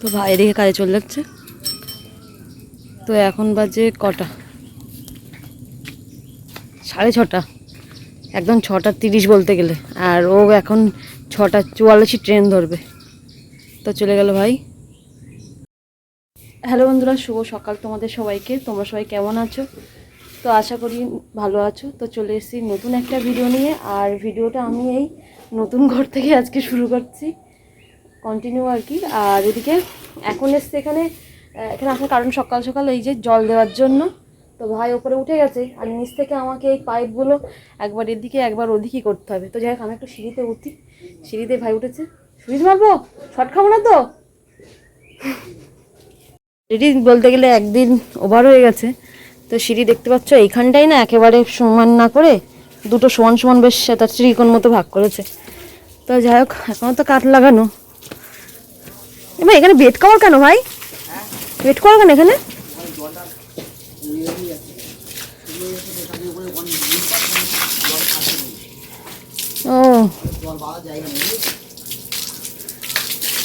তো ভাই, এদিকে কাজে চলে যাচ্ছে। তো এখন বাজে কটা? সাড়ে ছটা। একদম ছটা তিরিশ বলতে গেলে। আর ও এখন ছটা চুয়াল্লিশই ট্রেন ধরবে। তো চলে গেল ভাই। হ্যালো বন্ধুরা, শুভ সকাল তোমাদের সবাইকে। তোমরা সবাই কেমন আছো? তো আশা করি ভালো আছো। তো চলে এসেছি নতুন একটা ভিডিও নিয়ে। আর ভিডিওটা আমি এই নতুন ঘর থেকে আজকে শুরু করছি। কন্টিনিউ আর কি। আর এদিকে এখন এসছে এখানে এখানে আসার কারণ সকাল সকাল এই যে জল দেওয়ার জন্য। তো ভাই ওপরে উঠে গেছে আর নিচ থেকে আমাকে এই পাইপগুলো একবার এদিকে, একবার ওদিকে করতে হবে। তো যাই হোক, আমি একটু সিঁড়িতে উঠি। সিঁড়িতে ভাই উঠেছে। সুইচ মারবো শর্ট খাব না তো? সিঁড়ি বলতে গেলে একদিন ওভার হয়ে গেছে। তো সিঁড়ি দেখতে পাচ্ছ, এইখানটাই না একেবারে সমান না করে দুটো সমান সমান বেশ তার ত্রিকোণ মতো ভাগ করেছে। তো যাই হোক এখনও তো কাঠ লাগানো। এবার এখানে বেড কভার কেন ভাই? বেড কভার কেন এখানে? ও।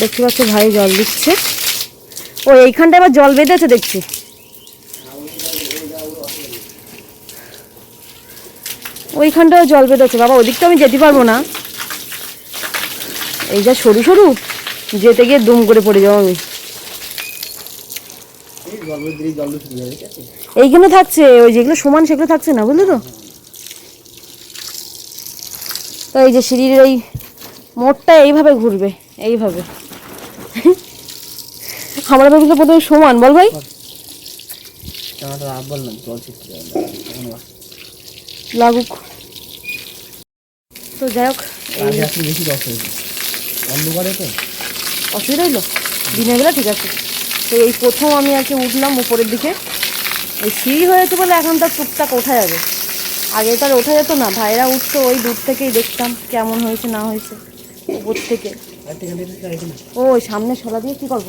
দেখতে পাচ্ছ ভাই জল দিচ্ছে। ও এইখানটা এবার জল বেঁধেছে দেখছি। ওইখানটাও জল বেঁধেছে বাবা, ওদিকটা আমি যেতে পারব না। এই যা সরু সরু। যেতে গিয়ে দুম করে পড়ে যাব আমি। এইগুলো থাকছে, ওই যেগুলো সমান সেগুলো থাকছে না, বুঝলি তো? এই যে সিঁড়ির এই মোড়টা এইভাবে ঘুরবে, এইভাবে। আমরা ভেবেছিলাম প্রথমে সমান, বল ভাই। লাগুক। তো যাই হোক অন্ধকারে তো। অসুবিধা হইল? দিনের বেলা ঠিক আছে। তো এই প্রথম আমি আর কি উঠলাম উপরের দিকে। এই সিঁড়ি হয়েছে বলে এখন তার টুকটাক ওঠা যাবে। আগে তার ওঠা যেত না, ভাইরা উঠতো ওই দূর থেকেই দেখতাম কেমন হয়েছে, না হয়েছে, উপর থেকে। ও সামনে শলা দিয়ে কি করব?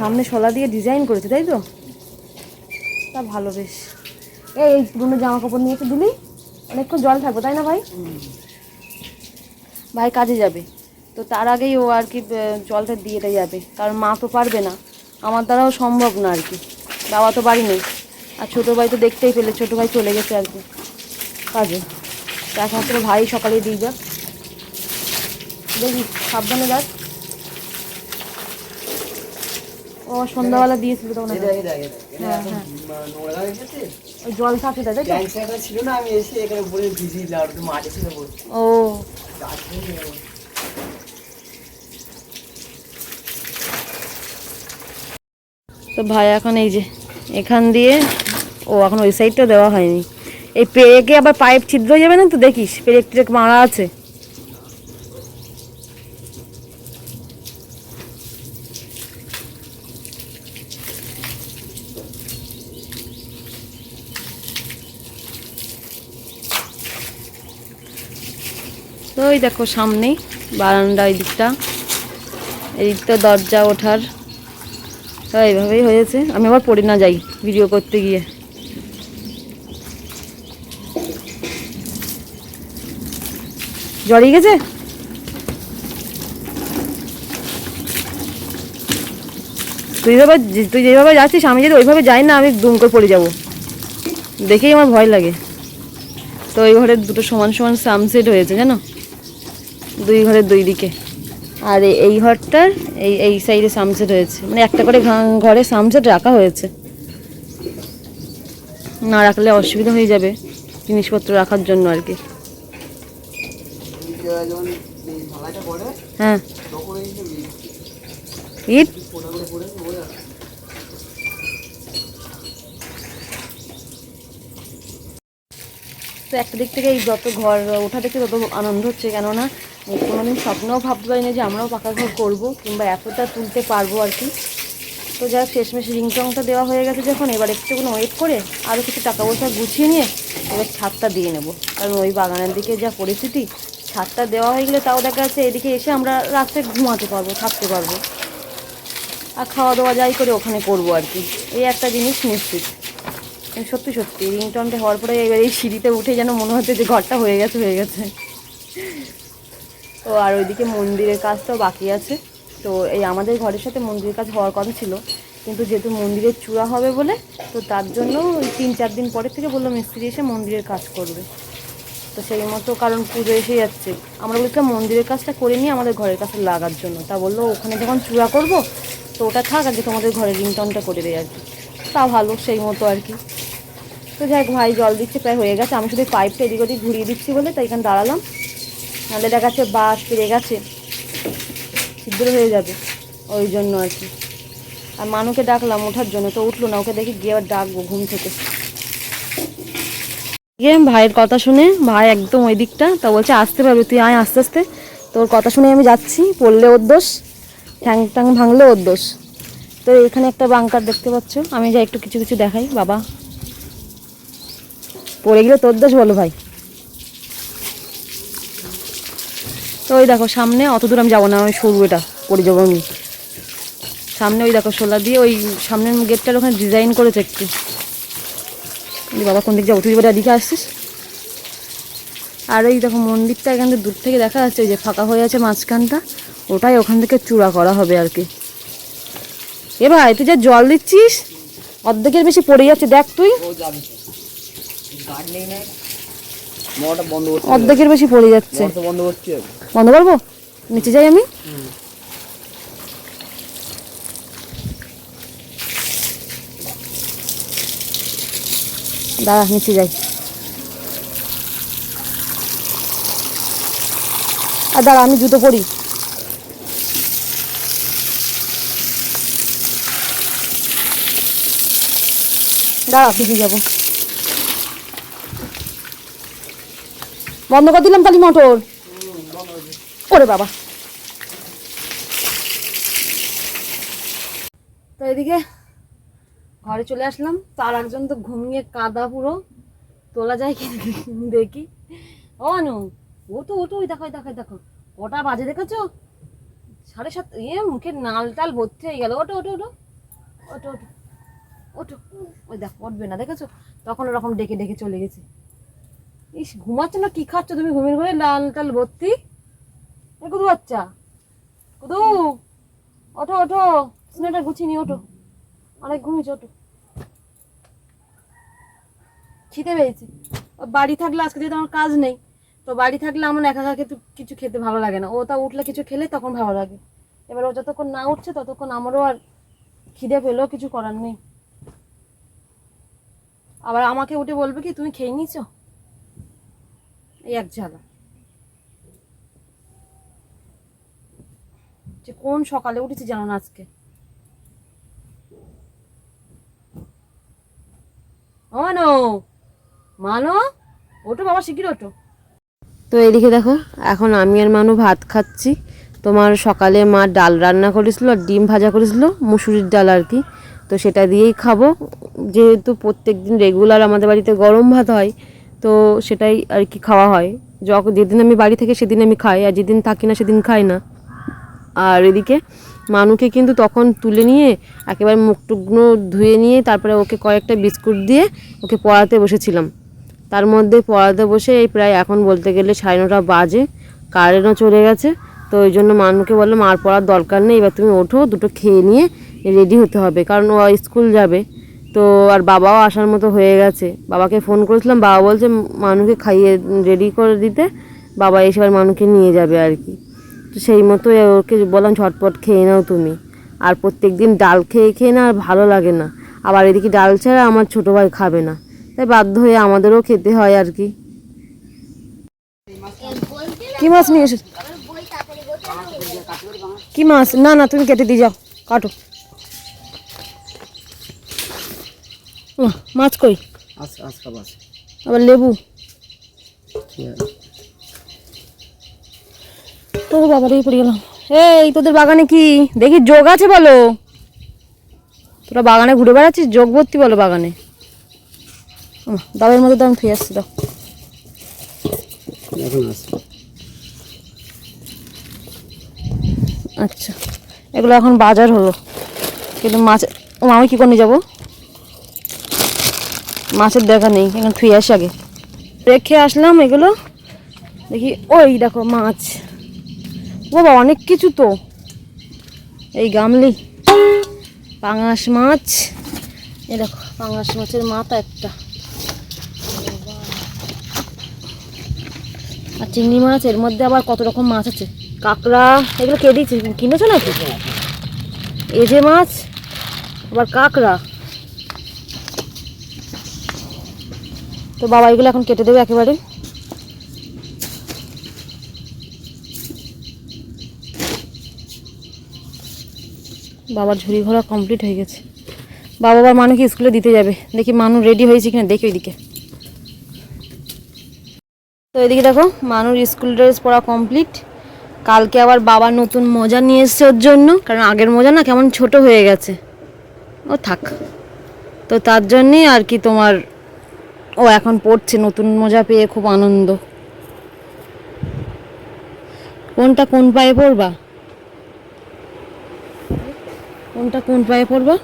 সামনে শলা দিয়ে ডিজাইন করেছে, তাই তো? তা ভালো বেশ। এই এই পুরনো জামা কাপড় নিয়ে একটু দিলি। অনেকক্ষণ জল থাকবে, তাই না ভাই? ভাই কাজে যাবে। তো তার আগেই ও আর কি জলটা দিয়ে দিয়ে যাবে। কারণ মা তো পারবে না। আমার দ্বারাও সম্ভব না আর কি। বাবা তো বাড়ি নেই। আর ছোটো ভাই তো দেখতেই পেলে ছোটো ভাই চলে গেছে আর কি। কাজে। তো একমাত্র ভাই সকালে দিয়ে যাক। দেখি সাবধানে যাক। ও সন্ধ্যাবেলা দিয়েছিল তখন হ্যাঁ হ্যাঁ। জল থাকে তাই তো? ছিল না আমি এসে এখানে ও। তো ভাই এখন এই যে, এখান দিয়ে ও এখন ওই সাইডটা দেওয়া হয়নি। এই পেরেকে আবার পাইপ ছিদ্র হয়ে যাবে না তো দেখিস? পেরেক টেরেক মারা আছে। তো ওই দেখো সামনেই বারান্দা ওই দিকটা। এই দিকটা দরজা ওঠার এইভাবেই হয়েছে। আমি আবার পড়ে না যাই ভিডিও করতে গিয়ে। জড়িয়ে গেছে? তুই যেভাবে তুই যেভাবে যাচ্ছিস, আমি যদি ওইভাবে যাই না, আমি দুম করে পড়ে যাব। দেখেই আমার ভয় লাগে। তো ওই ঘরের দুটো সমান সমান সামসেট হয়েছে, জানো? দুই ঘরের দুই দিকে। আর এই ঘরটার এই এই সাইডে সামসেট হয়েছে। মানে একটা করে ঘরে সামসেট রাখা হয়েছে। না রাখলে অসুবিধা হয়ে যাবে জিনিসপত্র রাখার জন্য আর কি। হ্যাঁ। ইট ফোটা করে পড়ে ওই আর তো একটা দিক থেকে এই যত ঘর ওঠা দেখে তত আনন্দ হচ্ছে, কেননা কোনোদিন স্বপ্নও ভাবতে পারি না যে আমরাও পাকা ঘর করব কিংবা এতটা তুলতে পারব আর কি। তো যাক শেষমেশ রিংটংটা দেওয়া হয়ে গেছে যখন, এবার একটুকুনো ওয়েট করে আরও কিছু টাকা পয়সা গুছিয়ে নিয়ে এবার ছাদটা দিয়ে নেব। কারণ ওই বাগানের দিকে যা পরিস্থিতি, ছাদটা দেওয়া হয়ে গেলে তাও দেখা যাচ্ছে এদিকে এসে আমরা রাত্রে ঘুমাতে পারব, থাকতে পারব। আর খাওয়া দাওয়া যাই করে ওখানে করব আর কি। এই একটা জিনিস নিশ্চিত। সত্যি সত্যি রিংটনটা হওয়ার পরে এবার এই সিঁড়িতে উঠে যেন মনে হচ্ছে যে ঘরটা হয়ে গেছে হয়ে গেছে। তো আর ওইদিকে মন্দিরের কাজটাও বাকি আছে। তো এই আমাদের ঘরের সাথে মন্দিরের কাজ হওয়ার কথা ছিল, কিন্তু যেহেতু মন্দিরের চূড়া হবে বলে, তো তার জন্য ওই তিন চার দিন পরের থেকে বলল মিস্ত্রি এসে মন্দিরের কাজ করবে। তো সেই মতো কারণ পুজো এসে যাচ্ছে। আমরা বলেছিলাম মন্দিরের কাজটা করে নিয়ে আমাদের ঘরের কাছে লাগার জন্য। তা বলল, ওখানে যখন চূড়া করব, তো ওটা থাক আর যে তোমাদের ঘরের রিংটনটা করে দেয় আর কি। তা ভালো সেই মতো আর কি। তো যাই ভাই জল দিচ্ছে, প্রায় হয়ে গেছে। আমি শুধু পাইপটা এদিক ওদিক ঘুরিয়ে দিচ্ছি বলে তাই এখানে দাঁড়ালাম। নাহলে দেখা যাচ্ছে বাস পেরে গেছে, ছিদ্র হয়ে যাবে ওই জন্য আর কি। আর মানুকে ডাকলাম ওঠার জন্য, তো উঠল না, ওকে দেখি গিয়ে আবার ডাকবো ঘুম থেকে। গিয়ে ভাইয়ের কথা শুনে, ভাই একদম ওই দিকটা, তা বলছে, আসতে পারবে, তুই আয় আস্তে আস্তে। তোর কথা শুনে আমি যাচ্ছি, পড়লে ওর দোষ ঠ্যাং ট্যাং ভাঙলে ওর দোষ। তো এখানে একটা বাংকার দেখতে পাচ্ছ। আমি যাই একটু কিছু কিছু দেখাই, বাবা। পড়ে গেলে তোর দোষ বলো ভাই। তো ওই দেখো, সামনে অত দূর আমি যাব না, ওই সরু এটা, পড়ে যাব আমি। সামনে ওই দেখো সোলা দিয়ে, ওই সামনের গেটটার ওখানে ডিজাইন করেছে একটু। বাবা, কোন দিক যাব? তুই এবার এদিকে আসছিস? আর এই দেখো, মন্দিরটা এখান থেকে দূর থেকে দেখা যাচ্ছে, ওই যে ফাঁকা হয়ে আছে মাঝখানটা, ওটাই ওখান থেকে চূড়া করা হবে আর কি। এ ভাই, তুই যা জল দিচ্ছিস, অর্ধেকের বেশি পড়ে যাচ্ছে, দেখ তুই। অর্ধেকের বেশি পড়ে যাচ্ছে। বন্ধ করব? নিচে যাই আমি? দাঁড়া, নিচে যাই। আর দাঁড়া, আমি জুতো পরি। দাঁড়া যাব। বন্ধ করে দিলাম তাহলে মোটর। ওরে বাবা। তো এদিকে ঘরে চলে আসলাম, তার একজন তো ঘুমিয়ে কাদা পুরো। তোলা যায় কি দেখি। ও অনু ও তো ওটো ওই দেখো দেখো দেখো। কটা বাজে দেখেছ? সাড়ে সাত ইয়ে মুখে নাল টাল ভর্তি হয়ে গেল। ওটো ওটো ওটো ওটো ওটো ওটো ওই দেখো, উঠবে না, দেখেছ? তখন ওরকম ডেকে ডেকে চলে গেছে। ইস, ঘুমাচ্ছ না? কি খাচ্ছ তুমি? ঘুমের ঘরে লাল টাল ভর্তি? এ কুদু বাচ্চা। কুদু, ওঠো ওঠো। স্নেটা গুছিয়ে নি ওঠো। অনেক ঘুমিয়েছে, ওঠো। খিদে পেয়েছে। বাড়ি থাকলে আজকে যেহেতু আমার কাজ নেই, তো বাড়ি থাকলে আমার একা একা কিছু খেতে ভালো লাগে না। ও তা উঠলে কিছু খেলে তখন ভালো লাগে। এবার ও যতক্ষণ না উঠছে, ততক্ষণ আমারও আর খিদে পেলেও কিছু করার নেই। আবার আমাকে উঠে বলবে কি, তুমি খেয়ে নিয়েছো? এই এক ঝালা। যে কোন সকালে উঠেছি জানো না আজকে? মানো মানো ওটো বাবা শিগগির ওটো তো এদিকে দেখো, এখন আমি আর মানু ভাত খাচ্ছি। তোমার সকালে মা ডাল রান্না করেছিল ডিম ভাজা করেছিল, মুসুরির ডাল আর কি। তো সেটা দিয়েই খাব। যেহেতু প্রত্যেক দিন রেগুলার আমাদের বাড়িতে গরম ভাত হয়, তো সেটাই আর কি খাওয়া হয়। যখন যেদিন আমি বাড়ি থেকে সেদিন আমি খাই, আর যেদিন থাকি না সেদিন খাই না। আর এদিকে মানুকে কিন্তু তখন তুলে নিয়ে একেবারে মুখ টুকনো ধুয়ে নিয়ে তারপরে ওকে কয়েকটা বিস্কুট দিয়ে ওকে পড়াতে বসেছিলাম। তার মধ্যে পড়াতে বসে এই প্রায় এখন বলতে গেলে সাড়ে নটা বাজে, কারেন্টও চলে গেছে। তো ওই জন্য মানুকে বললাম আর পড়ার দরকার নেই, এবার তুমি ওঠো, দুটো খেয়ে নিয়ে রেডি হতে হবে। কারণ ও স্কুল যাবে, তো আর বাবাও আসার মতো হয়ে গেছে। বাবাকে ফোন করেছিলাম, বাবা বলছে, মানুকে খাইয়ে রেডি করে দিতে। বাবা এসে এবার মানুকে নিয়ে যাবে আর কি। তো সেই মতো ওকে বললাম, ঝটপট খেয়ে নাও তুমি। আর প্রত্যেক দিন ডাল খেয়ে খেয়ে না আর ভালো লাগে না। আবার এদিকে ডাল ছাড়া আমার ছোটো ভাই খাবে না। তাই বাধ্য হয়ে আমাদেরও খেতে হয় আর কি। কি মাছ নিয়ে এসে কি মাছ? না না তুমি কেটে দিয়ে যাও। কাটো। মাছ কই? আচ্ছা আচ্ছা বাস আবার লেবু। ঠিক আছে। ও বাবা পড়ে গেলাম। এই তোদের বাগানে কি? দেখি যোগ আছে বলো। তোরা বাগানে ঘুরে বেড়াচ্ছিস? যোগ ভর্তি বলো বাগানে। দাবের মধ্যে দাম ফিরে আসছি দাও এখন আছে আচ্ছা। এগুলো এখন বাজার হলো। কিন্তু মাছ আমি কী করে যাব? মাছের দেখা নেই, এখন ফিরে আসি আগে। রেখে আসলাম এগুলো। দেখি, ওই দেখো মাছ। বাবা, অনেক কিছু তো। এই গামলি, পাঙাশ মাছ। এই দেখো, পাঙাশ মাছের মাথা একটা। আর চিংড়ি মাছ, এর মধ্যে আবার কত রকম মাছ আছে? কাঁকড়া, এগুলো কে দিয়েছে? কিনেছো নাকি? এজে মাছ, আবার কাঁকড়া। তো বাবা, এগুলো এখন কেটে দেবে একেবারে। বাবার ঝুড়ি ঘোরা কমপ্লিট হয়ে গেছে। বাবা আবার মানুকে স্কুলে দিতে যাবে। দেখি মানু রেডি হয়েছে কিনা, দেখি ওইদিকে। তো এদিকে দেখো, মানুর স্কুল ড্রেস পরা কমপ্লিট কালকে আবার বাবা নতুন মোজা নিয়ে এসছে ওর জন্য। কারণ আগের মোজা না কেমন ছোট হয়ে গেছে। ও থাক। তো তার জন্যই আর কি তোমার ও এখন পড়ছে, নতুন মোজা পেয়ে খুব আনন্দ। কোনটা কোন পায়ে পড়বা? কোনটা কোন পায়ে পড়বা?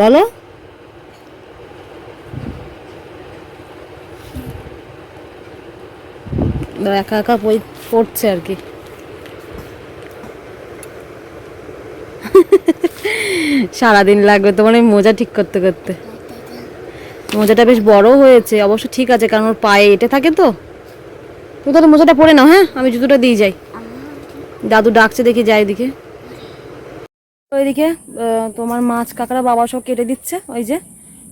বলো। দাও, একা একা বই পড়ছে আর কি। সারাদিন লাগবে তোমার এই মোজা ঠিক করতে করতে। মোজাটা বেশ বড় হয়েছে অবশ্য ঠিক আছে কারণ ওর পায়ে এটে থাকে তো। তুমি তাহলে মোজাটা পরে নাও হ্যাঁ? আমি জুতোটা দিয়ে যাই। দাদু ডাকছে দেখি যাই এদিকে। তো আহ, তোমার মাছ কাঁকড়া বাবা সব কেটে দিচ্ছে ওই যে।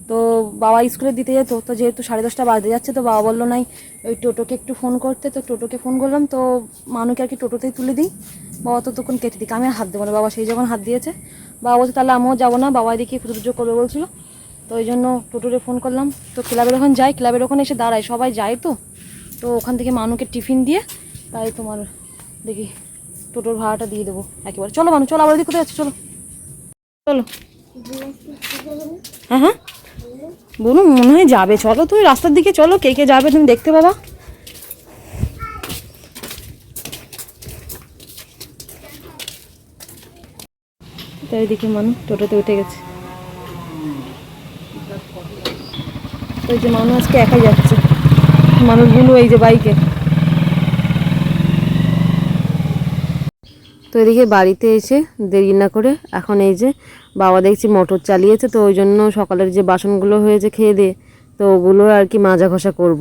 তো বাবা স্কুলে দিতে যেত, তো যেহেতু সাড়ে দশটা বাজে যাচ্ছে, তো বাবা বলল, নাই, ওই টোটোকে একটু ফোন করতে। তো টোটোকে ফোন করলাম, তো মানুকে আর কি টোটোতেই তুলে দিই। বাবা তো তখন কেটে দিক, আমি আর হাত দেবো না, বাবা সেই যখন হাত দিয়েছে। বাবা বলছে, তাহলে আমিও যাব না। বাবা এদিকে পুজো করবে বলছিল। তো ওই জন্য টোটোরে ফোন করলাম। তো ক্লাবের ওখানে যাই, ক্লাবের ওখানে এসে দাঁড়ায়, সবাই যায় তো। তো ওখান থেকে মানুকে টিফিন দিয়ে তাই তোমার দেখি টোটোর ভাড়াটা দিয়ে দেবো একেবারে। চলো মানু, চলো আবার কোথায় যাচ্ছে? চলো। চলো। হ্যাঁ হ্যাঁ। বলুন, মনে হয় যাবে। চলো তুমি রাস্তার দিকে চলো, কে কে যাবে তুমি দেখতে পাবা। তাই দিকে মানু, টোটোতে উঠে গেছে। ওই যে মানু আজকে একাই যাচ্ছে। মানুষগুলো এই যে বাইকে। তো এদিকে বাড়িতে এসে দেরি না করে এখন এই যে বাবা দেখছি মোটর চালিয়েছে, তো ওই জন্য সকালের যে বাসনগুলো হয়েছে খেয়ে দিয়ে তো ওগুলো আর কি মাজা ঘষা করব।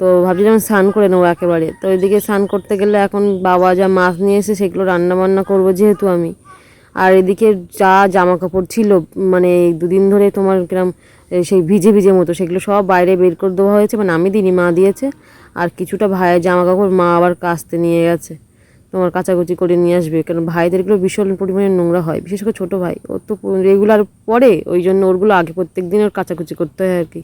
তো ভাবছিলাম স্নান করে নেব একেবারে। তো ওইদিকে স্নান করতে গেলে এখন বাবা যা মাছ নিয়ে এসে সেগুলো রান্না বান্না করব যেহেতু আমি। আর এদিকে যা জামা কাপড় ছিল মানে দুদিন ধরে তোমার কিরম সেই ভিজে ভিজে মতো, সেগুলো সব বাইরে বের করে দেওয়া হয়েছে মানে আমি দিইনি মা দিয়েছে, আর কিছুটা ভাইয়ের জামা কাপড় মা আবার কাচতে নিয়ে গেছে। তোমার কাচাকুচি করে নিয়ে আসবে। কারণ ভাইদেরগুলো ভীষণ পরিমাণে নোংরা হয়, বিশেষ করে ছোটো ভাই। ও তো রেগুলার পরে, ওই জন্য ওরগুলো আগে প্রত্যেক দিন ওর কাচাকুচি করতে হয় আর কি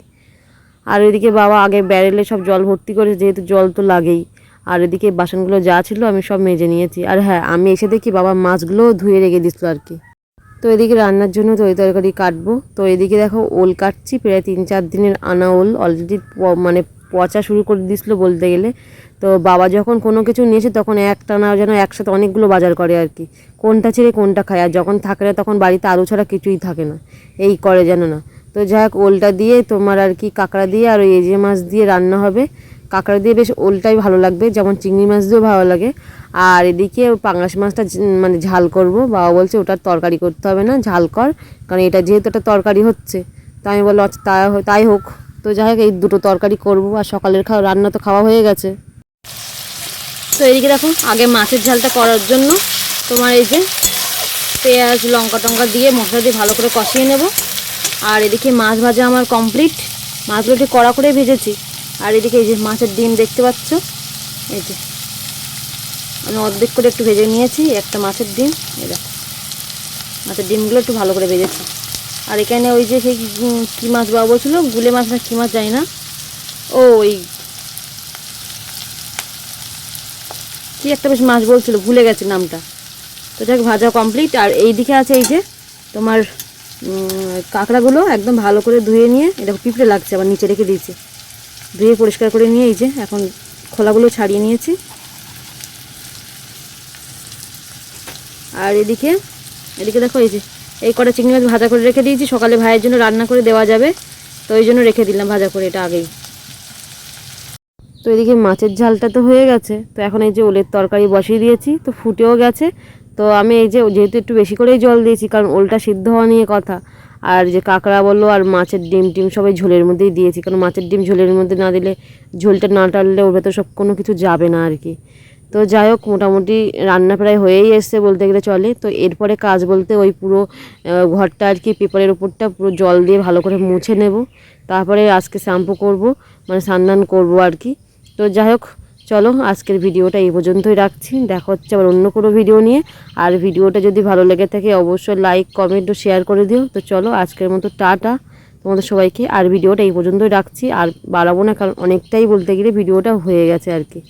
আর এদিকে বাবা আগে ব্যারেলে সব জল ভর্তি করে, যেহেতু জল তো লাগেই। আর এদিকে বাসনগুলো যা ছিল আমি সব মেজে নিয়েছি। আর হ্যাঁ আমি এসে দেখি বাবা মাছগুলোও ধুয়ে রেখে দিছিল আর কি তো এদিকে রান্নার জন্য তরি তরকারি কাটবো। তো এদিকে দেখো ওল কাটছি, প্রায় তিন চার দিনের আনা ওল অলরেডি মানে পচা শুরু করে দিছিল বলতে গেলে। তো বাবা যখন কোনো কিছু নিয়েছে তখন একটা না যেন একসাথে অনেকগুলো বাজার করে আর কি। কোনটা ছেড়ে কোনটা খায়। আর যখন থাকে না তখন বাড়িতে আলু ছাড়া কিছুই থাকে না। এই করে যেন না। তো যাই হোক ওলটা দিয়ে তোমার আর কি কাঁকড়া দিয়ে আর ওই এজে মাছ দিয়ে রান্না হবে। কাঁকড়া দিয়ে বেশ ওলটাই ভালো লাগবে। যেমন চিংড়ি মাছ দিয়েও ভালো লাগে। আর এদিকে পাঙাশ মাছটা মানে ঝাল করব। বাবা বলছে ওটার তরকারি করতে হবে না, ঝাল কর। কারণ এটা যেহেতু একটা তরকারি হচ্ছে। তো আমি বললাম আচ্ছা তাই তাই হোক। তো যাই হোক, এই দুটো তরকারি করব। আর সকালের খাওয়া, রান্না তো খাওয়া হয়ে গেছে। তো এদিকে দেখো, আগে মাছের ঝালটা করার জন্য তোমার এই যে পেঁয়াজ, লঙ্কা টঙ্কা দিয়ে মশলা দিয়ে ভালো করে কষিয়ে নেব। আর এদিকে মাছ ভাজা আমার কমপ্লিট। মাছগুলো একটু কড়া করে ভেজেছি। আর এদিকে এই যে মাছের ডিম দেখতে পাচ্ছ? এই যে আমি অর্ধেক করে একটু ভেজে নিয়েছি, একটা মাছের ডিম। এই দেখো, মাছের ডিমগুলো একটু ভালো করে ভেজেছি। আর এখানে ওই যে সেই কী মাছ বাবা বলছিল? গুলে মাছ না কী মাছ জানি না। ও, ওই কি একটা বেশ মাছ বলছিল, ভুলে গেছে নামটা। তো যাক, ভাজা কমপ্লিট আর এই দিকে আছে এই যে তোমার কাঁকড়াগুলো একদম ভালো করে ধুয়ে নিয়ে এটা পিঁপড়ে লাগছে, আবার নিচে রেখে দিয়েছি। ধুয়ে পরিষ্কার করে নিয়ে এই যে এখন খোলাগুলো ছাড়িয়ে নিয়েছি। আর এদিকে এদিকে দেখো এই যে, এই কটা চিংড়ি মাছ ভাজা করে রেখে দিয়েছি। সকালে ভাইয়ের জন্য রান্না করে দেওয়া যাবে। তো ওই জন্য রেখে দিলাম ভাজা করে এটা আগেই। তো এদিকে মাছের ঝালটা তো হয়ে গেছে। তো এখন এই যে ওলের তরকারি বসিয়ে দিয়েছি, তো ফুটেও গেছে। তো আমি এই যে যেহেতু একটু বেশি করেই জল দিয়েছি, কারণ ওলটা সিদ্ধ হওয়া নিয়ে কথা। আর যে কাঁকড়া বলল আর মাছের ডিম টিম সবাই ঝোলের মধ্যেই দিয়েছি, কারণ মাছের ডিম ঝোলের মধ্যে না দিলে ঝোলটা না টানলে ওর ভেতর সব কোনো কিছু যাবে না আর কি। তো যাই হোক, মোটামুটি রান্না প্রায় হয়েই এসছে বলতে গেলে চলে। তো এরপরে কাজ বলতে ওই পুরো ঘরটা আর কি পেপারের উপরটা পুরো জল দিয়ে ভালো করে মুছে নেব। তারপরে আজকে শ্যাম্পু করব মানে স্নান করব আর কি। তো যাই হোক চলো আজকের ভিডিওটা এই পর্যন্তই রাখছি। দেখা হচ্ছে আবার অন্য কোনো ভিডিও নিয়ে। আর ভিডিওটা যদি ভালো লেগে থাকে, অবশ্যই লাইক কমেন্ট ও শেয়ার করে দিও। তো চলো, আজকের মতো টাটা। তোমাদের সবাইকে আর ভিডিওটা এই পর্যন্তই রাখছি। আর বাড়াবো না, কারণ অনেকটাই বলতে গেলে ভিডিওটা হয়ে গেছে আর কি।